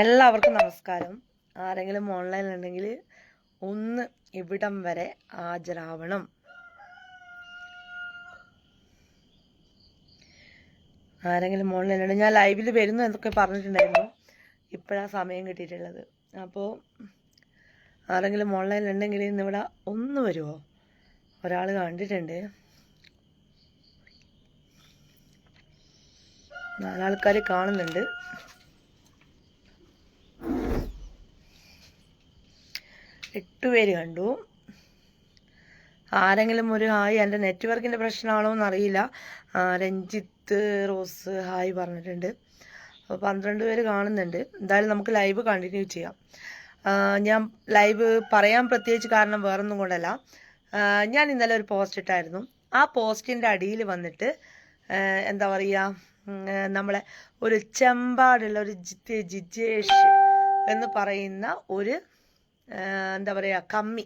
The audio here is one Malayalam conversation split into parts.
എല്ലാവർക്കും നമസ്കാരം. ആരെങ്കിലും ഓൺലൈനിൽ ഉണ്ടെങ്കിൽ ഒന്ന് ഇവിടം വരെ ഹാജരാവണം. ആരെങ്കിലും ഓൺലൈനിലുണ്ട് ഞാൻ ലൈവിൽ വരുന്നു എന്നൊക്കെ പറഞ്ഞിട്ടുണ്ടായിരുന്നു. ഇപ്പോഴാണ് സമയം കിട്ടിയിട്ടുള്ളത്. അപ്പോൾ ആരെങ്കിലും ഓൺലൈനിലുണ്ടെങ്കിൽ ഇന്നിവിടെ ഒന്ന് വരുമോ ഒരാൾ കണ്ടിട്ടുണ്ട്. നാലാൾക്കാർ കാണുന്നുണ്ട്. എട്ട് പേര് കണ്ടു. ആരെങ്കിലും ഒരു ഹായ് എന്റെ നെറ്റ്വർക്കിന്റെ പ്രശ്നമാണോ എന്നറിയില്ല. രഞ്ജിത്ത് റോസ് ഹായ് പറഞ്ഞിട്ടുണ്ട്. അപ്പോൾ പന്ത്രണ്ട് പേര് കാണുന്നുണ്ട്. എന്തായാലും നമുക്ക് ലൈവ് കണ്ടിന്യൂ ചെയ്യാം. ഞാൻ ലൈവ് പറയാൻ പ്രത്യേകിച്ച് കാരണം വേറൊന്നും കൊണ്ടല്ല. ഞാൻ ഇന്നലെ ഒരു പോസ്റ്റ് ഇട്ടായിരുന്നു. ആ പോസ്റ്റിന്റെ അടിയിൽ വന്നിട്ട് എന്താ പറയുക നമ്മളെ ഒരു ചെമ്പാടുള്ള ഒരു ജിജേഷ് എന്ന് പറയുന്ന ഒരു എന്താ പറയുക കമ്മി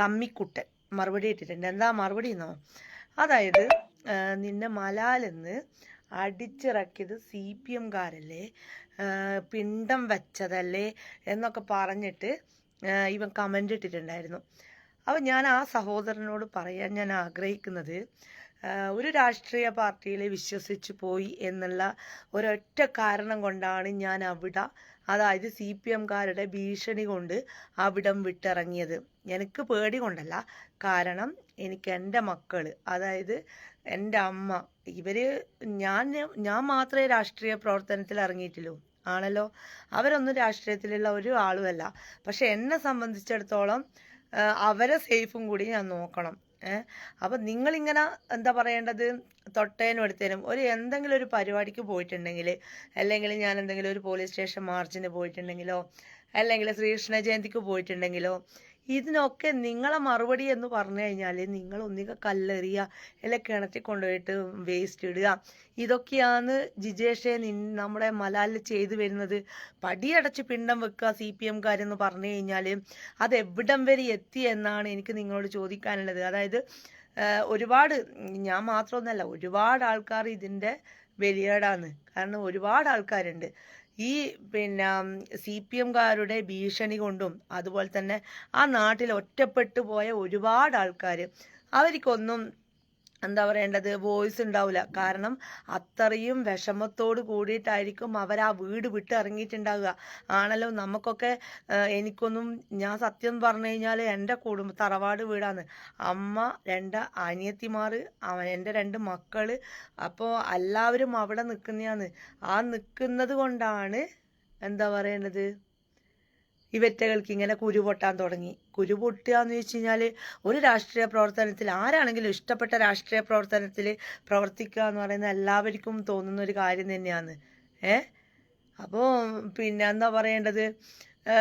കമ്മിക്കുട്ടൻ മറുപടി ഇട്ടിട്ടുണ്ട്. എന്താ മറുപടി എന്നോ? അതായത് നിന്നെ മലാലെന്ന് അടിച്ചിറക്കിയത് സി പി എംകാരല്ലേ പിണ്ടം വെച്ചതല്ലേ എന്നൊക്കെ പറഞ്ഞിട്ട് ഇവൻ കമന്റ് ഇട്ടിട്ടുണ്ടായിരുന്നു. അപ്പോൾ ഞാൻ ആ സഹോദരനോട് പറയാൻ ഞാൻ ആഗ്രഹിക്കുന്നത് ഒരു രാഷ്ട്രീയ പാർട്ടിയിൽ വിശ്വസിച്ച് പോയി എന്നുള്ള ഒരൊറ്റ കാരണം കൊണ്ടാണ് ഞാൻ അവിടെ അതായത് സി പി എംകാരുടെ ഭീഷണി കൊണ്ട് അവിടം വിട്ടിറങ്ങിയത്. എനിക്ക് പേടി കൊണ്ടല്ല. കാരണം എനിക്ക് എന്റെ മക്കൾ അതായത് എന്റെ അമ്മ ഇവർ ഞാൻ ഞാൻ മാത്രമേ രാഷ്ട്രീയ പ്രവർത്തനത്തിൽ ഇറങ്ങിയിട്ടുള്ളൂ. ആണല്ലോ? അവരൊന്നും രാഷ്ട്രീയത്തിലുള്ള ഒരു ആളുമല്ല. പക്ഷെ എന്നെ സംബന്ധിച്ചിടത്തോളം അവരെ സേഫും കൂടി ഞാൻ നോക്കണം. അപ്പം നിങ്ങളിങ്ങനെ എന്താ പറയേണ്ടത്? തൊട്ടേനും എടുത്തേനും ഒരു എന്തെങ്കിലും ഒരു പരിപാടിക്ക് പോയിട്ടുണ്ടെങ്കിൽ അല്ലെങ്കിൽ ഞാൻ എന്തെങ്കിലും ഒരു പോലീസ് സ്റ്റേഷൻ മാർച്ചിന് പോയിട്ടുണ്ടെങ്കിലോ അല്ലെങ്കിൽ ശ്രീകൃഷ്ണ ജയന്തിക്ക് പോയിട്ടുണ്ടെങ്കിലോ ഇതിനൊക്കെ നിങ്ങളെ മറുപടി എന്ന് പറഞ്ഞു കഴിഞ്ഞാൽ നിങ്ങൾ ഒന്നിക കല്ലെറിയുക അല്ലെ കിണറ്റിൽ കൊണ്ടുപോയിട്ട് വേസ്റ്റ് ഇടുക. ഇതൊക്കെയാണ് ജിജേഷെ നി നമ്മുടെ മലാലിൽ ചെയ്തു വരുന്നത്. പടിയടച്ച് പിണ്ടം വെക്കുക സി പി എംകാരെന്ന് പറഞ്ഞു കഴിഞ്ഞാൽ അത് എവിടം വരെ എത്തി എന്നാണ് എനിക്ക് നിങ്ങളോട് ചോദിക്കാനുള്ളത്. അതായത് ഒരുപാട് ഞാൻ മാത്രമൊന്നല്ല ഒരുപാട് ആൾക്കാർ ഇതിന്റെ ബലിയാടാണ് കാരണം ഒരുപാട് ആൾക്കാരുണ്ട്. ഈ പിന്നെ സി പി എംകാരുടെ ഭീഷണി കൊണ്ടും അതുപോലെ തന്നെ ആ നാട്ടിൽ ഒറ്റപ്പെട്ടു പോയ ഒരുപാട് ആൾക്കാർ അവർക്കൊന്നും എന്താ പറയേണ്ടത്? വോയിസ് ഉണ്ടാവില്ല കാരണം അത്രയും വിഷമത്തോട് കൂടിയിട്ടായിരിക്കും അവർ ആ വീട് വിട്ട് ഇറങ്ങിയിട്ടുണ്ടാവുക. ആണല്ലോ നമുക്കൊക്കെ എനിക്കൊന്നും ഞാൻ സത്യം പറഞ്ഞു കഴിഞ്ഞാൽ എന്റെ കുടുംബ തറവാട് വീടാണ്. അമ്മ രണ്ട് അനിയത്തിമാർ എന്റെ രണ്ട് മക്കൾ അപ്പോൾ എല്ലാവരും അവിടെ നിൽക്കുന്നതാണ്. ആ നിൽക്കുന്നത് കൊണ്ടാണ് എന്താ പറയേണ്ടത്? ഇവറ്റകൾക്ക് ഇങ്ങനെ കുരു പൊട്ടാൻ തുടങ്ങി. കുരു പൊട്ടുക എന്ന് വെച്ച് കഴിഞ്ഞാൽ ഒരു രാഷ്ട്രീയ പ്രവർത്തനത്തിൽ ആരാണെങ്കിലും ഇഷ്ടപ്പെട്ട രാഷ്ട്രീയ പ്രവർത്തനത്തിൽ പ്രവർത്തിക്കുക എന്ന് പറയുന്നത് എല്ലാവർക്കും തോന്നുന്ന ഒരു കാര്യം തന്നെയാണ്. ഏ? അപ്പോൾ പിന്നെ എന്താ പറയേണ്ടത്?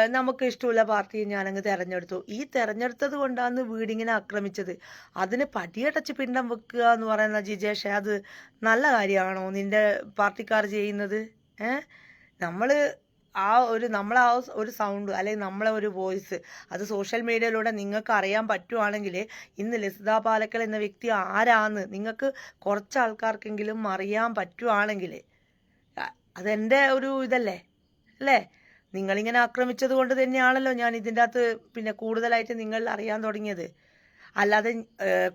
നമുക്ക് ഇഷ്ടമുള്ള പാർട്ടിയെ ഞാനങ്ങ് തിരഞ്ഞെടുത്തു. ഈ തിരഞ്ഞെടുത്തത് കൊണ്ടാണ് വീടിങ്ങനെ ആക്രമിച്ചത്. അതിന് പടിയടച്ച് പിണ്ടം വെക്കുക എന്ന് പറയുന്ന ജിജേഷ് അത് നല്ല കാര്യമാണോ നിന്റെ പാർട്ടിക്കാർ ചെയ്യുന്നത്? ഏ? നമ്മൾ ആ ഒരു നമ്മളെ ആ ഒരു സൗണ്ട് അല്ലെങ്കിൽ നമ്മളെ ഒരു വോയിസ് അത് സോഷ്യൽ മീഡിയയിലൂടെ നിങ്ങൾക്ക് അറിയാൻ പറ്റുവാണെങ്കിൽ ഇന്ന് ലസിത പാലക്കൽ എന്ന വ്യക്തി ആരാന്ന് നിങ്ങൾക്ക് കുറച്ച് ആൾക്കാർക്കെങ്കിലും അറിയാൻ പറ്റുവാണെങ്കിൽ അതെന്റെ ഒരു ഇതല്ലേ? അല്ലേ? നിങ്ങളിങ്ങനെ ആക്രമിച്ചത് കൊണ്ട് തന്നെയാണല്ലോ ഞാൻ ഇതിന്റെ അകത്ത് പിന്നെ കൂടുതലായിട്ട് നിങ്ങൾ അറിയാൻ തുടങ്ങിയത്. അല്ലാതെ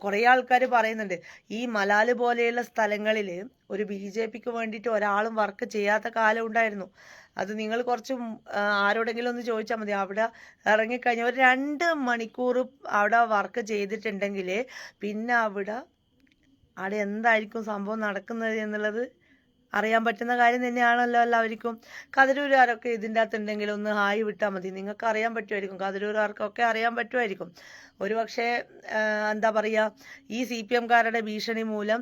കുറേ ആൾക്കാർ പറയുന്നുണ്ട് ഈ മലാൽ പോലെയുള്ള സ്ഥലങ്ങളിൽ ഒരു ബി ജെ പിക്ക് വേണ്ടിയിട്ട് ഒരാളും വർക്ക് ചെയ്യാത്ത കാലം ഉണ്ടായിരുന്നു. അത് നിങ്ങൾ കുറച്ച് ആരോടെങ്കിലും ഒന്ന് ചോദിച്ചാൽ മതി. അവിടെ ഇറങ്ങിക്കഴിഞ്ഞാൽ ഒരു രണ്ട് മണിക്കൂർ അവിടെ വർക്ക് ചെയ്തിട്ടുണ്ടെങ്കിൽ പിന്നെ അവിടെ അവിടെ എന്തായിരിക്കും സംഭവം നടക്കുന്നത് എന്നുള്ളത് അറിയാൻ പറ്റുന്ന കാര്യം തന്നെയാണല്ലോ എല്ലാവർക്കും. കതിരൂരുകാരൊക്കെ ഇതിന്റെ അകത്ത് ഉണ്ടെങ്കിൽ ഒന്ന് ഹായ് വിട്ടാൽ മതി. നിങ്ങൾക്ക് അറിയാൻ പറ്റുമായിരിക്കും. കതിരൂരുകാർക്കൊക്കെ അറിയാൻ പറ്റുമായിരിക്കും. ഒരു പക്ഷേ എന്താ പറയുക ഈ സി പി എംകാരുടെ ഭീഷണി മൂലം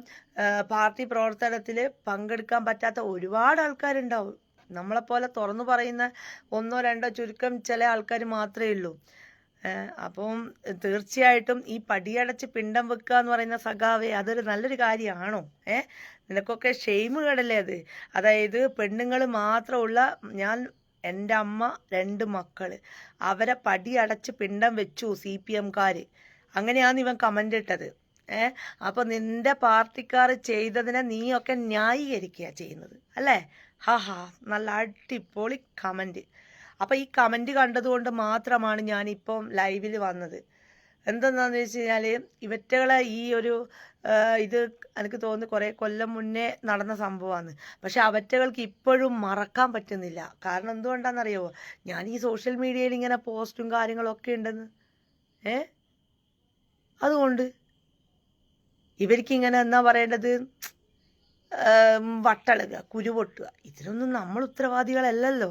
പാർട്ടി പ്രവർത്തനത്തിൽ പങ്കെടുക്കാൻ പറ്റാത്ത ഒരുപാട് ആൾക്കാരുണ്ടാവും. നമ്മളെപ്പോലെ തുറന്നു പറയുന്ന ഒന്നോ രണ്ടോ ചുരുക്കം ചില ആൾക്കാർ മാത്രമേ ഉള്ളൂ. അപ്പം തീർച്ചയായിട്ടും ഈ പടിയടച്ച് പിണ്ടം വെക്കുക എന്ന് പറയുന്ന സഖാവേ അതൊരു നല്ലൊരു കാര്യമാണോ? ഏ നിനക്കൊക്കെ ഷെയിം കേടല്ലേ അത്? അതായത് പെണ്ണുങ്ങൾ മാത്രമുള്ള ഞാൻ എന്റെ അമ്മ രണ്ട് മക്കൾ അവരെ പടിയടച്ച് പിണ്ടം വെച്ചു സി പി എംകാർ അങ്ങനെയാണ് ഇവൻ കമന്റ് ഇട്ടത്. ഏ അപ്പോൾ നിന്റെ പാർട്ടിക്കാർ ചെയ്തതിനെ നീയൊക്കെ ന്യായീകരിക്കുക ചെയ്യുന്നത്. അല്ലേ? ഹാ നല്ല അടിപൊളി കമന്റ് അപ്പോൾ ഈ കമന്റ് കണ്ടതുകൊണ്ട് മാത്രമാണ് ഞാനിപ്പം ലൈവിൽ വന്നത്. എന്തെന്നാന്ന് വെച്ച് കഴിഞ്ഞാൽ ഇവറ്റകളെ ഈ ഒരു ഇത് എനിക്ക് തോന്നുന്നു കുറേ കൊല്ലം മുന്നേ നടന്ന സംഭവമാണ് പക്ഷെ അവറ്റകൾക്ക് ഇപ്പോഴും മറക്കാൻ പറ്റുന്നില്ല. കാരണം എന്തുകൊണ്ടാണെന്നറിയാമോ ഞാൻ ഈ സോഷ്യൽ മീഡിയയിൽ ഇങ്ങനെ പോസ്റ്റും കാര്യങ്ങളൊക്കെ ഉണ്ടെന്ന്. ഏ? അതുകൊണ്ട് ഇവർക്കിങ്ങനെ എന്നാ പറയേണ്ടത്? ഏം, വട്ടളകുക കുരുപൊട്ടുക. ഇതിനൊന്നും നമ്മൾ ഉത്തരവാദികളല്ലല്ലോ.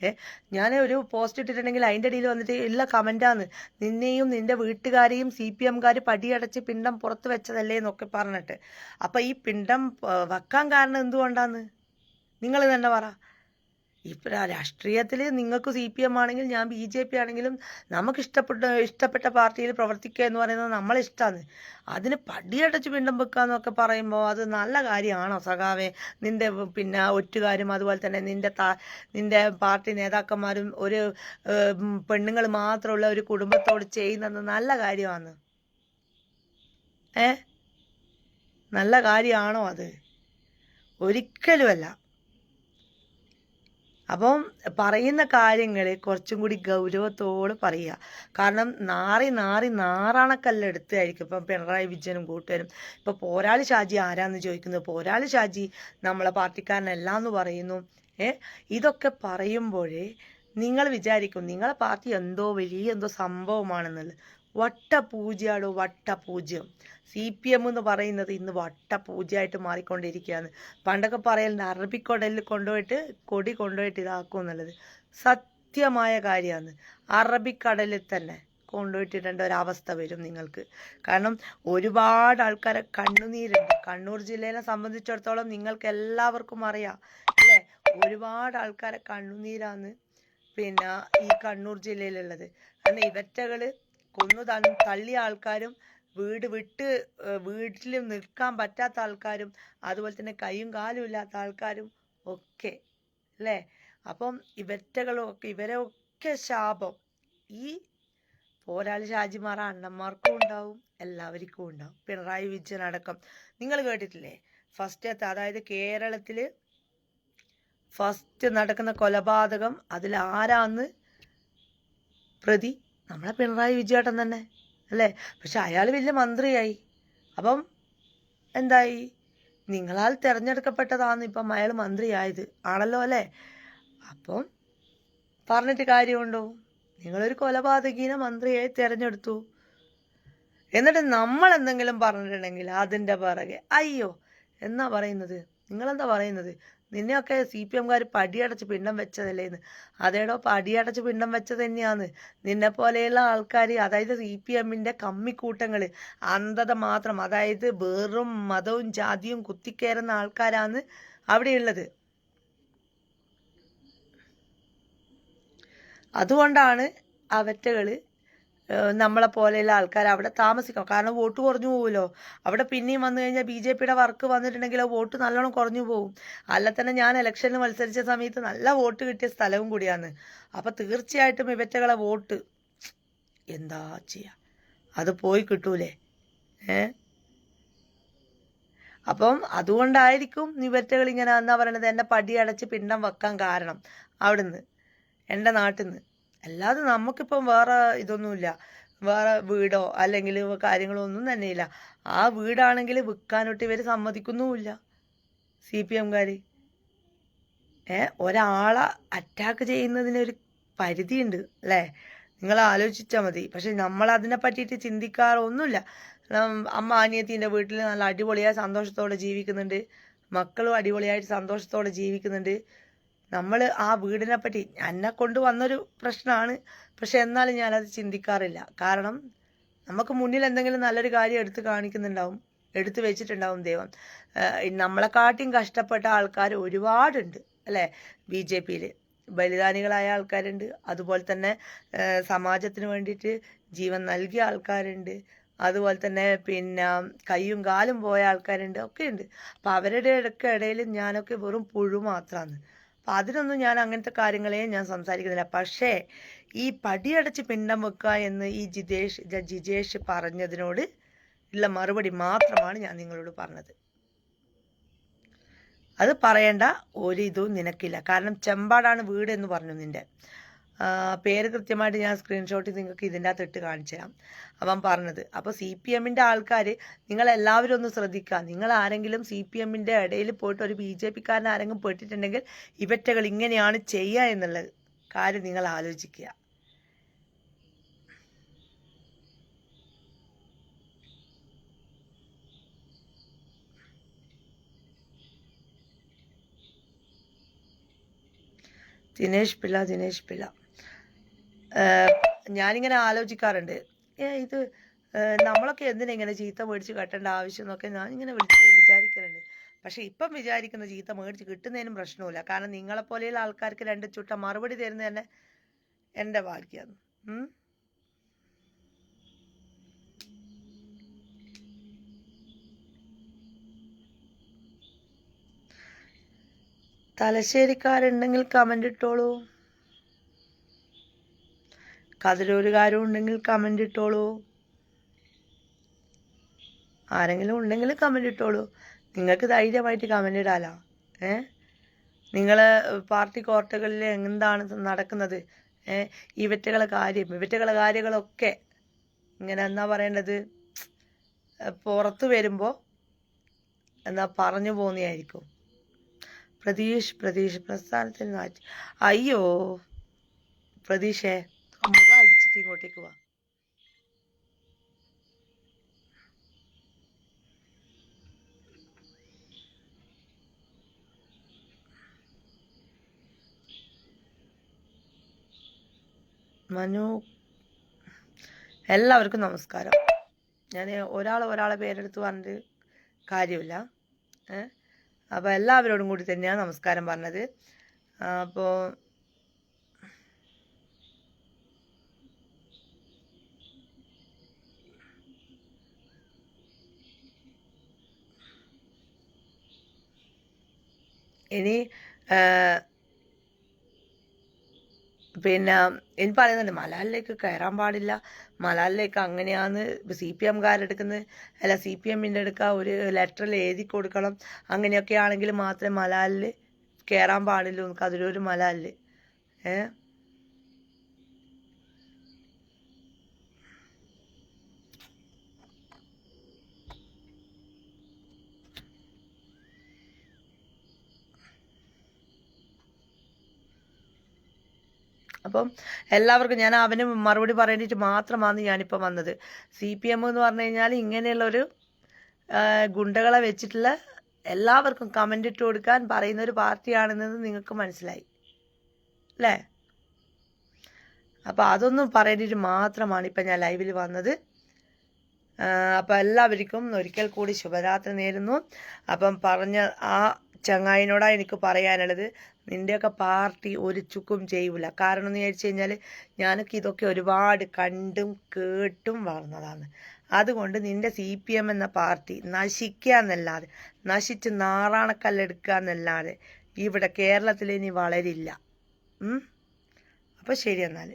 ഏ ഞാൻ ഒരു പോസ്റ്റ് ഇട്ടിട്ടുണ്ടെങ്കിൽ അതിന്റെ ഇടയിൽ വന്നിട്ട് ഇല്ല കമന്റാന്ന് നിന്നെയും നിന്റെ വീട്ടുകാരെയും സി പി എംകാർ പടിയടച്ച് പിണ്ടം പുറത്ത് വെച്ചതല്ലേ എന്നൊക്കെ പറഞ്ഞിട്ട്. അപ്പം ഈ പിണ്ടം വെക്കാൻ കാരണം എന്തുകൊണ്ടാന്ന്? നിങ്ങൾ തന്നെ പറ. ഇപ്പം രാഷ്ട്രീയത്തിൽ നിങ്ങൾക്ക് സി പി എം ആണെങ്കിൽ ഞാൻ ബി ജെ പി ആണെങ്കിലും നമുക്ക് ഇഷ്ടപ്പെട്ട ഇഷ്ടപ്പെട്ട പാർട്ടിയിൽ പ്രവർത്തിക്കുക എന്ന് പറയുന്നത് നമ്മളെ ഇഷ്ടമാണ് അതിന് പടിയടച്ച് പിണ്ടം വെക്കുക എന്നൊക്കെ പറയുമ്പോൾ അത് നല്ല കാര്യമാണോ സഖാവേ? നിന്റെ പിന്നെ ഒറ്റുകാരും അതുപോലെ തന്നെ നിന്റെ താ നിന്റെ പാർട്ടി നേതാക്കന്മാരും ഒരു പെണ്ണുങ്ങൾ മാത്രമുള്ള ഒരു കുടുംബത്തോട് ചെയ്യുന്നത് നല്ല കാര്യമാണ്. ഏ? നല്ല കാര്യമാണോ അത്? ഒരിക്കലുമല്ല. അപ്പം പറയുന്ന കാര്യങ്ങൾ കുറച്ചും കൂടി ഗൗരവത്തോട് പറയുക. കാരണം നാറി നാറി നാറാണക്കല്ല എടുത്തായിരിക്കും. ഇപ്പം പിണറായി വിജയനും കൂട്ടുകാരും ഇപ്പം പോരാളി ഷാജി ആരാന്ന് ചോദിക്കുന്നത്? പോരാളി ഷാജി നമ്മളെ പാർട്ടിക്കാരനല്ല എന്ന് പറയുന്നു. ഏ? ഇതൊക്കെ പറയുമ്പോഴേ നിങ്ങൾ വിചാരിക്കും നിങ്ങളെ പാർട്ടി എന്തോ വലിയ എന്തോ സംഭവമാണെന്നുള്ളത്. വട്ടപൂജയാടോ വട്ടപൂജ്യം? സി പി എം എന്ന് പറയുന്നത് ഇന്ന് വട്ടപൂജയായിട്ട് മാറിക്കൊണ്ടിരിക്കുകയാണ്. പണ്ടൊക്കെ പറയലുണ്ട് അറബിക്കൊടലിൽ കൊണ്ടുപോയിട്ട് കൊടി കൊണ്ടുപോയിട്ട് ഇതാക്കും എന്നുള്ളത്. സത്യമായ കാര്യമാണ്. അറബിക്കടലിൽ തന്നെ കൊണ്ടുപോയിട്ടിടേണ്ട ഒരവസ്ഥ വരും നിങ്ങൾക്ക്. കാരണം ഒരുപാട് ആൾക്കാരെ കണ്ണുനീരുണ്ട്. കണ്ണൂർ ജില്ലയിലെ സംബന്ധിച്ചിടത്തോളം നിങ്ങൾക്ക് എല്ലാവർക്കും അറിയാം അല്ലേ? ഒരുപാട് ആൾക്കാരെ കണ്ണുനീരാണ് പിന്നെ ഈ കണ്ണൂർ ജില്ലയിലുള്ളത്. കാരണം ഇവറ്റകൾ കൊന്നു തള്ളിയ ആൾക്കാരും വീട് വിട്ട് വീട്ടിൽ നിൽക്കാൻ പറ്റാത്ത ആൾക്കാരും അതുപോലെ തന്നെ കൈയും കാലും ഇല്ലാത്ത ആൾക്കാരും ഒക്കെ അല്ലേ? അപ്പം ഇവറ്റകളൊക്കെ ഇവരൊക്കെ ശാപം. ഈ പോരാളി ഷാജിമാർ അണ്ണന്മാർക്കും ഉണ്ടാവും എല്ലാവർക്കും ഉണ്ടാവും. പിണറായി വിജയൻ അടക്കം. നിങ്ങൾ കേട്ടിട്ടില്ലേ? ഫസ്റ്റ് അതായത് കേരളത്തിൽ ഫസ്റ്റ് നടക്കുന്ന കൊലപാതകം അതിൽ ആരാന്ന് പ്രതി നമ്മളെ പിണറായി വിജയേട്ടൻ തന്നെ അല്ലേ? പക്ഷെ അയാൾ വലിയ മന്ത്രിയായി. അപ്പം എന്തായി? നിങ്ങളാൽ തിരഞ്ഞെടുക്കപ്പെട്ടതാണ് ഇപ്പം അയാൾ മന്ത്രിയായത് ആണല്ലോ അല്ലേ? അപ്പം പറഞ്ഞിട്ട് കാര്യമുണ്ടോ? നിങ്ങളൊരു കൊലപാതകീന മന്ത്രിയായി തിരഞ്ഞെടുത്തു. എന്നിട്ട് നമ്മൾ എന്തെങ്കിലും പറഞ്ഞിട്ടുണ്ടെങ്കിൽ അതിന്റെ പിറകെ അയ്യോ എന്നാ പറയുന്നത്? നിങ്ങളെന്താ പറയുന്നത്? നിന്നെയൊക്കെ സി പി എംകാർ പടിയടച്ച് പിണ്ടം വെച്ചതല്ലേന്ന്. അതേടോ പടിയടച്ച് പിണ്ടം വെച്ചത് തന്നെയാണ് നിന്നെ പോലെയുള്ള ആൾക്കാർ അതായത് സി പി എമ്മിന്റെ കമ്മിക്കൂട്ടങ്ങൾ അന്ധത മാത്രം അതായത് വെറും മതവും ജാതിയും കുത്തിക്കയറുന്ന ആൾക്കാരാണ് അവിടെയുള്ളത്. അതുകൊണ്ടാണ് അവറ്റകൾ നമ്മളെ പോലെയുള്ള ആൾക്കാർ അവിടെ താമസിക്കണം. കാരണം വോട്ട് കുറഞ്ഞു പോകുമല്ലോ അവിടെ പിന്നെയും വന്നു കഴിഞ്ഞാൽ ബി ജെ പിയുടെ വർക്ക് വന്നിട്ടുണ്ടെങ്കിൽ വോട്ട് നല്ലോണം കുറഞ്ഞു പോകും അല്ല തന്നെ ഞാൻ ഇലക്ഷനിൽ മത്സരിച്ച സമയത്ത് നല്ല വോട്ട് കിട്ടിയ സ്ഥലവും കൂടിയാണ്. അപ്പം തീർച്ചയായിട്ടും ഇവറ്റകളെ വോട്ട്. എന്താ ചെയ്യുക അത് പോയി കിട്ടൂലേ? ഏ? അപ്പം അതുകൊണ്ടായിരിക്കും ഇവറ്റകൾ ഇങ്ങനെ എന്നാ പറയണത് എന്നെ പടി അടച്ച് പിണ്ടം വെക്കാൻ കാരണം. അവിടുന്ന് എന്റെ നാട്ടിൽ നിന്ന് അല്ലാതെ നമുക്കിപ്പം വേറെ ഇതൊന്നുമില്ല. വേറെ വീടോ അല്ലെങ്കിൽ കാര്യങ്ങളോ ഒന്നും തന്നെയില്ല ആ വീടാണെങ്കിൽ വിൽക്കാനൊട്ട് ഇവർ സമ്മതിക്കുന്നുമില്ല. സി പി എംകാർ ഏ ഒരാളെ അറ്റാക്ക് ചെയ്യുന്നതിനൊരു പരിധിയുണ്ട് അല്ലേ? നിങ്ങൾ ആലോചിച്ചാൽ മതി. പക്ഷെ നമ്മൾ അതിനെ പറ്റിയിട്ട് ചിന്തിക്കാറൊന്നുമില്ല അമ്മ അനിയത്തിന്റെ വീട്ടിൽ നല്ല അടിപൊളിയായി സന്തോഷത്തോടെ ജീവിക്കുന്നുണ്ട്. മക്കളും അടിപൊളിയായിട്ട് സന്തോഷത്തോടെ ജീവിക്കുന്നുണ്ട്. നമ്മൾ ആ വീടിനെ പറ്റി എന്നെ കൊണ്ട് വന്നൊരു പ്രശ്നമാണ് പക്ഷെ എന്നാലും ഞാനത് ചിന്തിക്കാറില്ല. കാരണം നമുക്ക് മുന്നിൽ എന്തെങ്കിലും നല്ലൊരു കാര്യം എടുത്ത് കാണിക്കുന്നുണ്ടാവും. എടുത്തു വെച്ചിട്ടുണ്ടാവും ദൈവം. നമ്മളെക്കാട്ടിയും കഷ്ടപ്പെട്ട ആൾക്കാർ ഒരുപാടുണ്ട് അല്ലേ? ബി ജെ പിയിൽ ബലിദാനികളായ ആൾക്കാരുണ്ട്. അതുപോലെ തന്നെ സമാജത്തിന് വേണ്ടിയിട്ട് ജീവൻ നൽകിയ ആൾക്കാരുണ്ട്. അതുപോലെ തന്നെ പിന്നെ കൈയും കാലും പോയ ആൾക്കാരുണ്ട്. ഒക്കെ ഉണ്ട് അപ്പം അവരുടെ ഇടയ്ക്ക് ഇടയിൽ ഞാനൊക്കെ വെറും പുഴു മാത്രമാണ് അപ്പം അതിനൊന്നും ഞാൻ അങ്ങനത്തെ കാര്യങ്ങളെ ഞാൻ സംസാരിക്കുന്നില്ല. പക്ഷേ ഈ പടിയടച്ച് പിണ്ടം വെക്കുക എന്ന് ഈ ജിതേഷ് ജിജേഷ് പറഞ്ഞതിനോട് ഉള്ള മറുപടി മാത്രമാണ് ഞാൻ നിങ്ങളോട് പറഞ്ഞത്. അത് പറയേണ്ട ഒരിതും നിനക്കില്ല. കാരണം ചെമ്പാടാണ് വീട് എന്ന് പറഞ്ഞു നിന്റെ. പേര് കൃത്യമായിട്ട് ഞാൻ സ്ക്രീൻഷോട്ട് നിങ്ങൾക്ക് ഇതിന്റെ അകത്ത് ഇട്ട് കാണിച്ചു തരാം. അവൻ പറഞ്ഞത് അപ്പോൾ സി പി എമ്മിന്റെ ആൾക്കാർ നിങ്ങൾ എല്ലാവരും ഒന്ന് ശ്രദ്ധിക്കുക. നിങ്ങൾ ആരെങ്കിലും സി പി എമ്മിന്റെ ഇടയിൽ പോയിട്ട് ഒരു ബി ജെ പിക്കാരൻ ആരെങ്കിലും പെട്ടിട്ടുണ്ടെങ്കിൽ ഇവറ്റകൾ ഇങ്ങനെയാണ് ചെയ്യുക എന്നുള്ള കാര്യം നിങ്ങൾ ആലോചിക്കുക. ദിനേശ് പിള്ള ദിനേശ് പിള്ള. ഞാനിങ്ങനെ ആലോചിക്കാറുണ്ട്. ഏ ഇത് നമ്മളൊക്കെ എന്തിനാ ഇങ്ങനെ ചീത്ത മേടിച്ച് കെട്ടേണ്ട ആവശ്യം എന്നൊക്കെ ഞാൻ ഇങ്ങനെ വിളിച്ച് വിചാരിക്കലുണ്ട്. പക്ഷെ ഇപ്പം വിചാരിക്കുന്ന ചീത്ത മേടിച്ച് കിട്ടുന്നതിനും പ്രശ്നമില്ല കാരണം നിങ്ങളെപ്പോലെയുള്ള ആൾക്കാർക്ക് രണ്ട് ചുട്ട മറുപടി തരുന്നത് തന്നെ എന്റെ ഭാഗ്യമാണ്. തലശ്ശേരിക്കാരുണ്ടെങ്കിൽ കമന്റ് ഇട്ടോളൂ. കതിരൂരുകാരും ഉണ്ടെങ്കിൽ കമന്റ് ഇട്ടോളൂ. ആരെങ്കിലും ഉണ്ടെങ്കിൽ കമന്റ് ഇട്ടോളൂ. നിങ്ങൾക്ക് ധൈര്യമായിട്ട് കമന്റ് ഇടാലോ. ഏ? നിങ്ങൾ പാർട്ടി കോർട്ടുകളിൽ എന്താണ് നടക്കുന്നത്? ഏ? ഇവറ്റകളെ കാര്യം ഇവറ്റകളെ കാര്യങ്ങളൊക്കെ ഇങ്ങനെ എന്നാ പറയേണ്ടത്? പുറത്ത് വരുമ്പോൾ എന്നാ പറഞ്ഞു പോകുന്നതായിരിക്കും പ്രതീഷ് പ്രതീഷ് പ്രസ്ഥാനത്തിന് മാറ്റി അയ്യോ പ്രതീഷേ. മുഖം അടിച്ചിട്ട് ഇങ്ങോട്ടേക്ക് വാ. മനു എല്ലാവർക്കും നമസ്കാരം. ഞാൻ ഒരാൾ ഒരാളെ പേരെടുത്ത് പറഞ്ഞിട്ട് കാര്യമില്ല. അപ്പോൾ എല്ലാവരോടും കൂടി തന്നെയാണ് നമസ്കാരം പറഞ്ഞത്. അപ്പോൾ ഇനി പിന്നെ ഇനി പറയുന്നുണ്ട് മലാലിലേക്ക് കയറാൻ പാടില്ല. മലാലിലേക്ക് അങ്ങനെയാന്ന് സി പി എംകാരെടുക്കുന്നത് അല്ല സി പി എമ്മിന്റെ എടുക്കുക ഒരു ലെറ്ററിൽ എഴുതി കൊടുക്കണം. അങ്ങനെയൊക്കെ ആണെങ്കിൽ മാത്രമേ മലാലിൽ കയറാൻ പാടുള്ളൂ അതിലൊരു മലാലിൽ ഏ? അപ്പം എല്ലാവർക്കും ഞാൻ അവന് മറുപടി പറയേണ്ടിയിട്ട് മാത്രമാണ് ഞാനിപ്പോൾ വന്നത്. സി പി എം എന്ന് പറഞ്ഞു കഴിഞ്ഞാൽ ഇങ്ങനെയുള്ളൊരു ഗുണ്ടകളെ വെച്ചിട്ടുള്ള എല്ലാവർക്കും കമന്റ് ഇട്ട് കൊടുക്കാൻ പറയുന്ന ഒരു പാർട്ടിയാണെന്നത് നിങ്ങൾക്ക് മനസ്സിലായി. അല്ലേ? അപ്പോൾ അതൊന്നും പറയേണ്ടിയിട്ട് മാത്രമാണ് ഇപ്പം ഞാൻ ലൈവിൽ വന്നത്. അപ്പം എല്ലാവർക്കും ഒരിക്കൽ കൂടി ശുഭരാത്രി നേരുന്നു. അപ്പം പറഞ്ഞ ആ ചങ്ങായിനോടാണ് എനിക്ക് പറയാനുള്ളത്. നിന്റെയൊക്കെ പാർട്ടി ഒരു ചുക്കും ചെയ്യൂല. കാരണം എന്ന് വിചാരിച്ചു കഴിഞ്ഞാൽ ഞാനൊക്കെ ഇതൊക്കെ ഒരുപാട് കണ്ടും കേട്ടും വളർന്നതാണ്. അതുകൊണ്ട് നിന്റെ സി പി എം എന്ന പാർട്ടി നശിക്കുക എന്നല്ലാതെ നശിച്ച് നാറാണക്കല്ലെടുക്കുക എന്നല്ലാതെ ഇവിടെ കേരളത്തിൽ ഇനി വളരില്ല? അപ്പോൾ ശരി എന്നാൽ